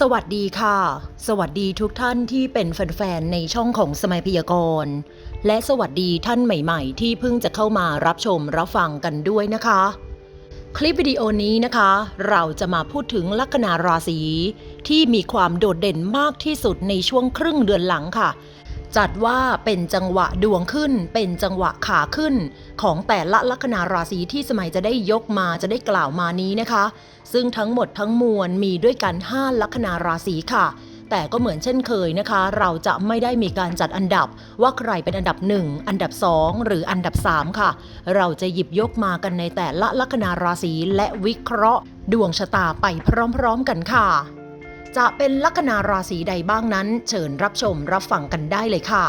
สวัสดีค่ะ สวัสดีทุกท่านที่เป็นแฟนๆ ในช่องของสมัยพยากรณ์ และสวัสดีท่านใหม่ๆ ที่เพิ่งจะเข้ามารับชมรับฟังกันด้วยนะคะ คลิปวิดีโอนี้นะคะ เราจะมาพูดถึงลัคนาราศีที่มีความโดดเด่นมากที่สุดในช่วงครึ่งเดือนหลังค่ะ จัดว่าเป็นจังหวะดวงขึ้น เป็นจังหวะขาขึ้น ของแต่ละลัคนาราศีที่สมัยจะได้ยกมาจะได้กล่าวมานี้นะคะ ซึ่งทั้งหมดทั้งมวลมีด้วยกัน 5 ลัคนาราศีค่ะแต่ก็เหมือนเช่นเคยนะคะ เราจะไม่ได้มีการจัดอันดับว่าใครเป็นอันดับ 1 อันดับ 2 หรืออันดับ 3 ค่ะ เราจะหยิบยกมากันในแต่ละลัคนาราศีและวิเคราะห์ ดวงชะตาไปพร้อมๆกันค่ะ จะเป็นลัคนาราศีใดบ้างนั้น เชิญรับชมรับฟังกันได้เลยค่ะ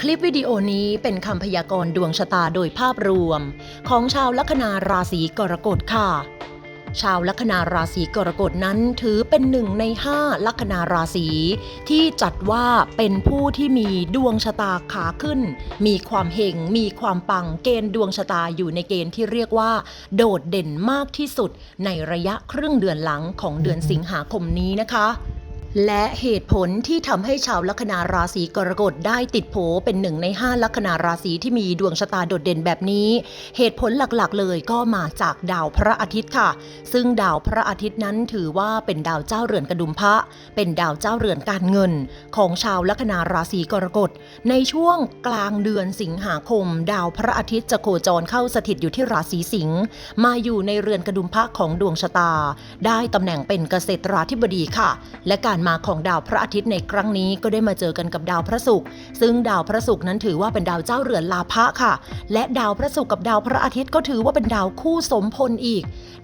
คลิปวิดีโอนี้เป็นคำพยากรณ์ดวงชะตาโดยภาพรวม ของชาวลัคนาราศีกรกฎค่ะ ชาวลัคนาราศีกรกฎนั้นถือเป็นหนึ่งในห้าลัคนาราศีที่จัดว่าเป็นผู้ที่มีดวงชะตาขาขึ้น มีความเฮงมีความปังเกณฑ์ดวงชะตาอยู่ในเกณฑ์ที่เรียกว่า โดดเด่นมากที่สุดในระยะครึ่งเดือนหลังของเดือนสิงหาคมนี้นะคะ และเหตุผลที่ทำให้ชาวลัคนาราศีกรกฎได้ติดโผเป็นหนึ่งในห้าลัคนาราศีที่มีดวงชะตาโดดเด่นแบบนี้ เหตุผลหลักๆ เลยก็มาจากดาวพระอาทิตย์ค่ะ ซึ่งดาวพระอาทิตย์นั้นถือว่าเป็นดาวเจ้าเรือนกระดุมพระ เป็นดาวเจ้าเรือนการเงิน ของชาวลัคนาราศีกรกฎในช่วงกลางเดือนสิงหาคม ดาวพระอาทิตย์จะโคจรเข้าสถิตอยู่ที่ราศีสิงห์มาอยู่ในเรือนกระดุมพระของดวงชะตา ได้ตำแหน่งเป็นเกษตราธิบดีค่ะ และการมาของดาวพระอาทิตย์ในครั้งนี้ก็ได้มาเจอกันกับดาวพระศุกร์ซึ่งดาวพระศุกร์นั้นถือว่าเป็นดาวเจ้าเรือนลาภะค่ะ และดาวพระศุกร์กับดาวพระอาทิตย์ก็ถือว่าเป็นดาวคู่สมพลอีก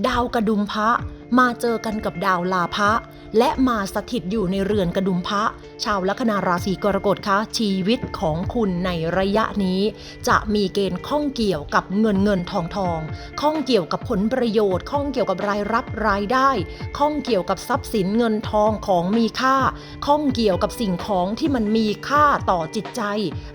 ดาวกระดุมพระมาเจอกันกับดาวลาภะ และมาสถิตอยู่ในเรือนกระดุมพระ ชาวลัคนาราศีกรกฎคะชีวิตของคุณในระยะนี้ จะมีเกณฑ์ข้องเกี่ยวกับเงินเงินทองทองข้องเกี่ยวกับผลประโยชน์ ข้องเกี่ยวกับรายรับรายได้ ข้องเกี่ยวกับทรัพย์สินเงินทองของมีค่า ข้องเกี่ยวกับสิ่งของที่มันมีค่าต่อจิตใจ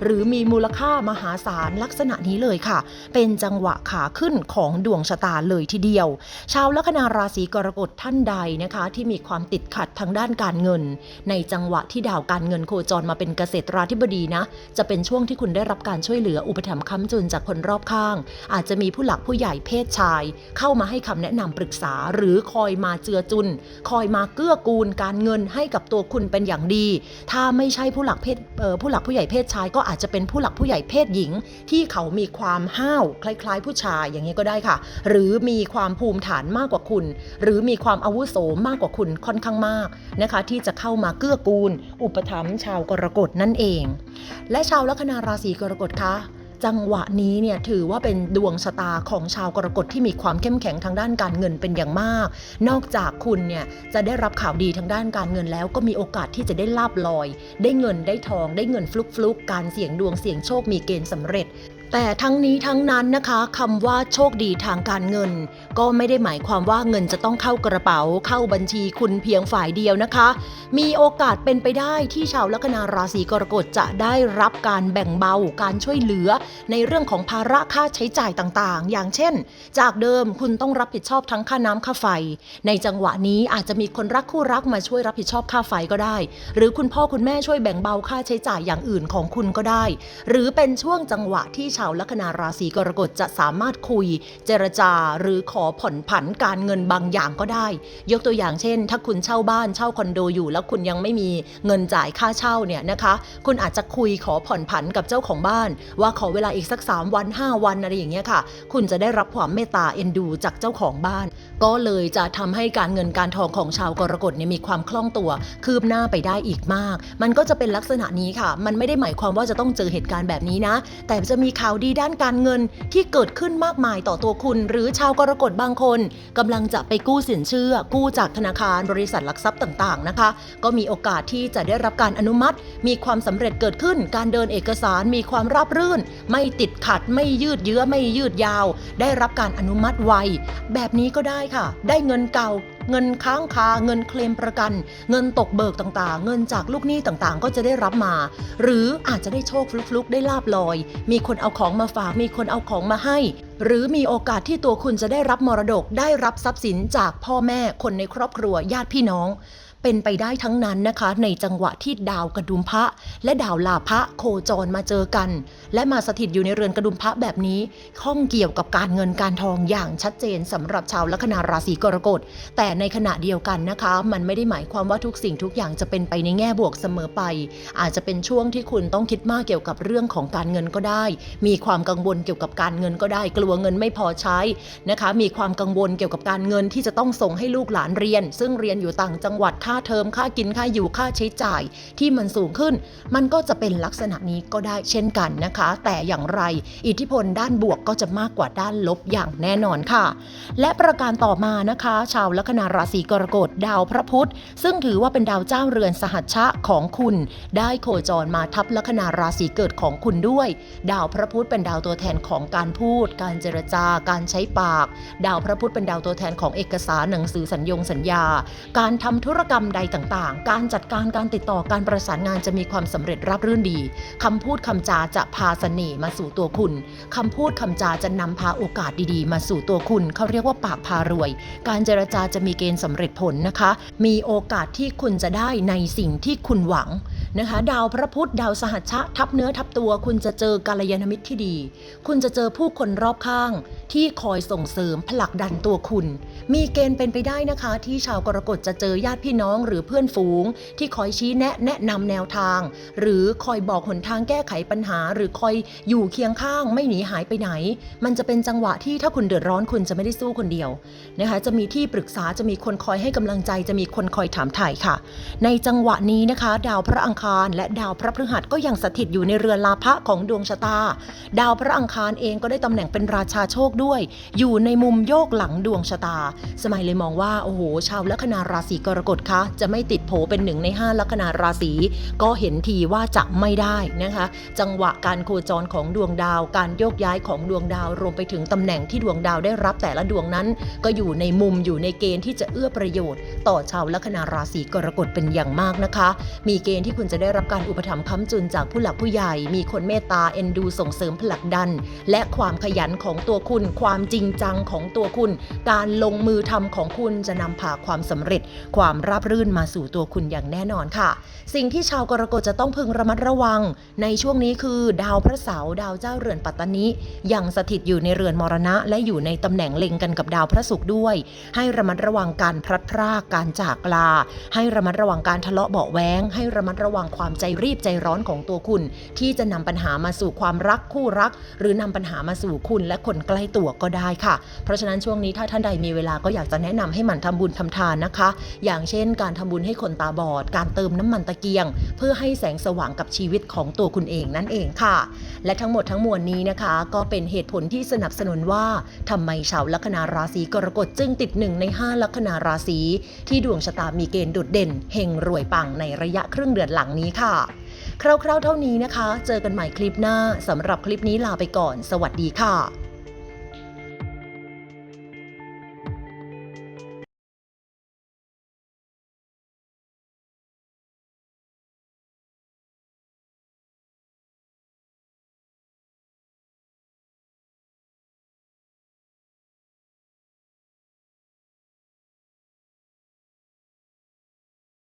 หรือมีมูลค่ามหาศาลลักษณะนี้เลยค่ะ เป็นจังหวะขาขึ้นของดวงชะตาเลยทีเดียว ชาวลัคนาราศีกรกฎท่านใดนะคะ ที่มีความติดขัดทางด้านการเงิน ในจังหวะที่ดาวการเงินโคจรมาเป็นเกษตราธิบดีนะ จะเป็นช่วงที่คุณได้รับการช่วยเหลืออุปถัมภ์ค้ำจุนจากคนรอบข้าง อาจจะมีผู้หลักผู้ใหญ่เพศชาย เข้ามาให้คำแนะนำปรึกษา หรือคอยมาเจือจุน คอยมาเกื้อกูลการเงินให้กับตัวคุณเป็นอย่างดี ถ้าไม่ใช่ผู้หลักเพศเผู้หลักผู้ใหญ่เพศชาย ก็อาจจะเป็นผู้หลักผู้ใหญ่เพศหญิง ที่เขามีความห้าวคล้าย ๆ ผู้ชายอย่างนี้ก็ได้ค่ะ หรือมีความภูมิฐานมากกว่าคุณ หรือมีความอาวุโสมากกว่าคุณค่อนข้างมากนะคะ ที่จะเข้ามาเกื้อกูล อุปถัมภ์ชาวกรกฎนั่นเอง และชาวลัคนาราศีกรกฎคะจังหวะนี้เนี่ยถือว่าเป็นดวงชะตาของชาวกรกฎที่มีความเข้มแข็งทางด้านการเงินเป็นอย่างมาก นอกจากคุณเนี่ยจะได้รับข่าวดีทางด้านการเงินแล้ว ก็มีโอกาสที่จะได้ลาบลอย ได้เงินได้ทอง ได้เงินฟลุกฟลุกๆการเสี่ยงดวงเสี่ยงโชคมีเกณฑ์สำเร็จ แต่ทั้งนี้ทั้งนั้นนะคะคำว่าโชคดีทางการเงิน ก็ไม่ได้หมายความว่าเงินจะต้องเข้ากระเป๋าเข้าบัญชีคุณเพียงฝ่ายเดียวนะคะ มีโอกาสเป็นไปได้ที่ชาวลัคนาราศีกรกฎจะได้รับการแบ่งเบาการช่วยเหลือ ในเรื่องของภาระค่าใช้จ่ายต่างๆ อย่างเช่น จากเดิมคุณต้องรับผิดชอบทั้งค่าน้ำค่าไฟ ในจังหวะนี้อาจจะมีคนรักคู่รักมาช่วยรับผิดชอบค่าไฟก็ได้ หรือคุณพ่อคุณแม่ช่วยแบ่งเบาค่าใช้จ่ายอย่างอื่นของคุณก็ได้ หรือเป็นช่วงจังหวะที่ชาวลัคนาราศีกรกฎจะสามารถคุย เจรจาหรือขอผ่อนผันการเงินบางอย่างก็ได้ ยกตัวอย่างเช่น ถ้าคุณเช่าบ้านเช่าคอนโดอยู่ แล้วคุณยังไม่มีเงินจ่ายค่าเช่าเนี่ยนะคะ คุณอาจจะคุยขอผ่อนผันกับเจ้าของบ้าน ว่าขอเวลาอีกสัก 3 วัน 5 วันอะไรอย่างเงี้ยค่ะ คุณจะได้รับความเมตตาเอ็นดูจากเจ้าของบ้าน ก็เลยจะทำให้การเงินการทองของชาวกรกฎเนี่ยมีความคล่องตัว คืบหน้าไปได้อีกมาก มันก็จะเป็นลักษณะนี้ค่ะ มันไม่ได้หมายความว่าจะต้องเจอเหตุการณ์แบบนี้นะ แต่จะมีข่าวดีด้านการเงินที่เกิดขึ้นมากมายต่อตัวคุณ หรือชาวกรกฎบางคนกำลังจะไปกู้สินเชื่อ กู้จากธนาคารบริษัทหลักทรัพย์ต่างๆนะคะ ก็มีโอกาสที่จะได้รับการอนุมัติ มีความสำเร็จเกิดขึ้น การเดินเอกสารมีความราบรื่น ไม่ติดขัดไม่ยืดเยื้อไม่ยืดยาว ได้รับการอนุมัติไวแบบนี้ก็ได้ค่ะ ได้เงินเก่าเงินค้างคาเงินเคลมประกัน เงินตกเบิกต่างๆ เงินจากลูกหนี้ต่างๆ ก็จะได้รับมา หรืออาจจะได้โชคฟลุกๆ ได้ลาบลอย มีคนเอาของมาฝาก มีคนเอาของมาให้ หรือมีโอกาสที่ตัวคุณจะได้รับมรดกได้รับทรัพย์สินจากพ่อแม่คนในครอบครัวญาติพี่น้อง เป็นไปได้ทั้งนั้นนะคะ ในจังหวะที่ดาวกระดุมพระ และดาวลาภะโคจรมาเจอกัน และมาสถิตอยู่ในเรือนกระดุมพระแบบนี้ ข้องเกี่ยวกับการเงินการทองอย่างชัดเจนสำหรับชาวลัคนาราศีกรกฎ แต่ในขณะเดียวกันนะคะ มันไม่ได้หมายความว่าทุกสิ่งทุกอย่างจะเป็นไปในแง่บวกเสมอไป อาจจะเป็นช่วงที่คุณต้องคิดมากเกี่ยวกับเรื่องของการเงินก็ได้ มีความกังวลเกี่ยวกับการเงินก็ได้ กลัวเงินไม่พอใช้นะคะ มีความกังวลเกี่ยวกับการเงินที่จะต้องส่งให้ลูกหลานเรียน ซึ่งเรียนอยู่ต่างจังหวัดค่าเทอมค่ากินค่าอยู่ค่าใช้จ่ายที่มันสูงขึ้น มันก็จะเป็นลักษณะนี้ก็ได้เช่นกันนะคะ แต่อย่างไรอิทธิพลด้านบวกก็จะมากกว่าด้านลบอย่างแน่นอนค่ะ และประการต่อมานะคะ ชาวลัคนาราศีกรกฎดาวพระพุธ ซึ่งถือว่าเป็นดาวเจ้าเรือนสหัชชะของคุณ ได้โคจรมาทับลัคนาราศีเกิดของคุณด้วย ดาวพระพุธเป็นดาวตัวแทนของการพูด การเจรจาการการใช้ปาก ดาวพระพุธเป็นดาวตัวแทนของเอกสารหนังสือสัญญงสัญญา การทำธุรกรรมใดต่างๆ การจัดการการติดต่อการประสานงานจะมีความสำเร็จราบรื่นดีคำพูดคำจาจะพาเสน่ห์มาสู่ตัวคุณคำพูดคำจาจะนำพาโอกาสดีๆ มาสู่ตัวคุณ เขาเรียกว่าปากพารวย การเจรจาจะมีเกณฑ์สำเร็จผลนะคะ มีโอกาสที่คุณจะได้ในสิ่งที่คุณหวัง นะคะ ดาวพระพุธดาวสหัชชะ ทับเนื้อทับตัว คุณจะเจอกัลยาณมิตรที่ดี คุณจะเจอผู้คนรอบข้าง ที่คอยส่งเสริมผลักดันตัวคุณ มีเกณฑ์เป็นไปได้นะคะ ที่ชาวกรกฎจะเจอญาติพี่น้องหรือเพื่อนฝูง ที่คอยชี้แนะแนะนำแนวทาง หรือคอยบอกหนทางแก้ไขปัญหา หรือคอยอยู่เคียงข้าง ไม่หนีหายไปไหน มันจะเป็นจังหวะที่ถ้าคุณเดือดร้อนคุณจะไม่ได้สู้คนเดียวนะคะจะมีที่ปรึกษาจะมีคนคอยให้กำลังใจจะมีคนคอยถามถ่ายค่ะ ในจังหวะนี้นะคะ ดาวพระอังคาร และดาวพระพฤหัสก็ยังสถิตอยู่ในเรือนลาภะของดวงชะตา ดาวพระอังคารเองก็ได้ตำแหน่งเป็นราชาโชคด้วย อยู่ในมุมโยกหลังดวงชะตา สมัยเลยมองว่าโอ้โห ชาวลัคนาราศีกรกฎคะ จะไม่ติดโผเป็นหนึ่งในห้าลัคนาราศีก็เห็นทีว่าจะไม่ได้นะคะ จังหวะการโคจรของดวงดาว การโยกย้ายของดวงดาวรวมไปถึงตำแหน่งที่ดวงดาวได้รับแต่ละดวงนั้น ก็อยู่ในมุมอยู่ในเกณฑ์ที่จะเอื้อประโยชน์ ต่อชาวลัคนาราศีกรกฎเป็นอย่างมากนะคะ มีเกณฑ์ที่คุณจะได้รับการอุปถัมภ์ค้ำจุนจากผู้หลักผู้ใหญ่ มีคนเมตตาเอ็นดูส่งเสริมผลักดัน และความขยันของตัวคุณ ความจริงจังของตัวคุณ การลงมือทำของคุณจะนำพาความสำเร็จ ความราบรื่นมาสู่ตัวคุณอย่างแน่นอนค่ะ สิ่งที่ชาวกรกฎจะต้องพึงระมัดระวัง ในช่วงนี้คือ ดาวพระเสาร์ดาวเจ้าเรือนปัตตานิยังสถิตอยู่ในเรือนมรณะ และอยู่ในตำแหน่งเล็งกันกับดาวพระศุกร์ด้วย ให้ระมัดระวังการพลัดพรากการจากลา ให้ระมัดระวังการทะเลาะเบาแว้งให้ระมัดระวังความใจรีบใจร้อนของตัวคุณ ที่จะนำปัญหามาสู่ความรักคู่รัก หรือนำปัญหามาสู่คุณและคนใกล้ตัวก็ได้ค่ะ เพราะฉะนั้นช่วงนี้ถ้าท่านใดมีเวลาก็อยากจะแนะนำให้หมั่นทำบุญทำทานนะคะ อย่างเช่น การทำบุญให้คนตาบอด การเติมน้ำมันตะเกียง เพื่อให้แสงสว่างกับชีวิตของตัวคุณเองนั่นเองค่ะ และทั้งหมดทั้งมวลนี้นะคะ ก็เป็นเหตุผลที่สนับสนุนว่าทำไมชาวลัคนาราศีกรกฎจึงติดหนึ่งใน 5 ลัคนาราศีที่ดวงชะตามีเกณฑ์โดดเด่นเฮงรวยปังในระยะครึ่งเดือนหลังงนี้ค่ะ คร่าวๆเท่านี้นะคะ เจอกันใหม่คลิปหน้าสำหรับคลิปนี้ลาไปก่อน สวัสดีค่ะ